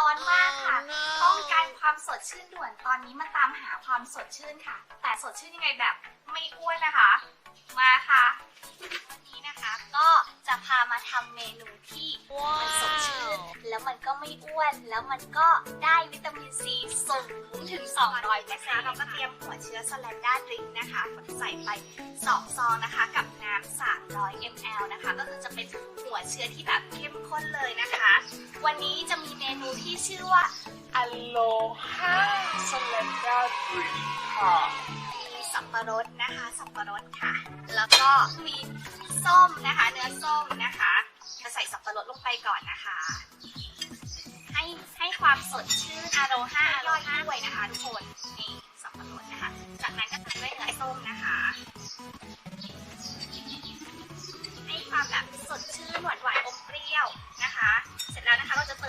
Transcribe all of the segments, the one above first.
ร้อนมากค่ะ ต้องการความสดชื่นด่วนตอนนี้มาตามหาความสดชื่นค่ะ แต่สดชื่นยังไงแบบไม่อ้วนนะคะ มาค่ะวันนี้นะคะก็จะพามาทำเมนูที่มันสดชื่น แล้วมันก็ไม่อ้วน แล้วมันก็ได้วิตามินซีสูงถึง 200นะคะเราก็เตรียมหัวเชื้อสแลนด้าดริงนะคะผลใส่ไป2ซองนะคะกับน้ำ300 ml นะคะ ก็คือจะเป็นหัวเชื้อที่แบบเข้มข้นเลยนะคะ วันนี้จะมีเมนูที่ชื่อว่า Aloha Slender Drink ค่ะ มีสับปะรดนะคะ สับปะรดค่ะ แล้วก็มีส้มนะคะ เนื้อส้มนะคะ จะใส่สับปะรดลงไปก่อนนะคะ ให้ให้ความสดชื่นอโรฮาอโรฮาด้วยนะคะ ทุกคนนี่สับปะรดนะคะ จากนั้นก็ตามด้วยเนื้อส้มนะคะ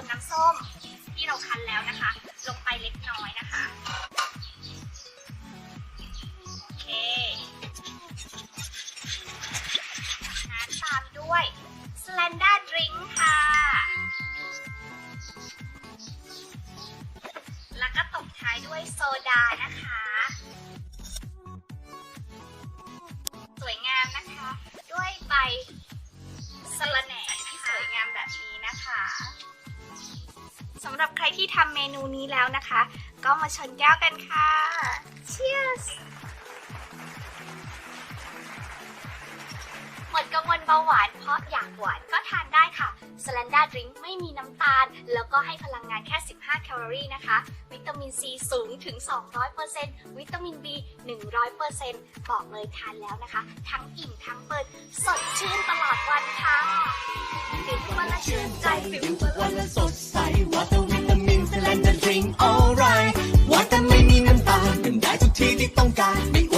มน้ำส้มที่เราคั้นแล้วนะคะ ลงไปเล็กน้อยนะคะโอเคนั้นตามด้วย Slender Drink ค่ะ แล้วก็ตบท้ายด้วยโซดานะคะ หรับใครที่ทำเมนูนี้แล้วนะคะ ก็มาชนแก้วกันค่ะ Cheers หมดกังวลเบาหวานเพราะอยากหวานก็ทานได้ค่ะ s l e n d a Drink ไม่มีน้ำตาล แล้วก็ให้พลังงานแค่ 15 แคลอรี่นะคะ วิตามินซีสูงถึง 200%วิตามิน B 100%บอกเลยทานแล้วนะคะ ทั้งอิ่มทั้งเปิด สดชื่นตลอดวันค่ะดื่มทุกวันละชื่นใจดื่มทุกวันละส สแลนด์ด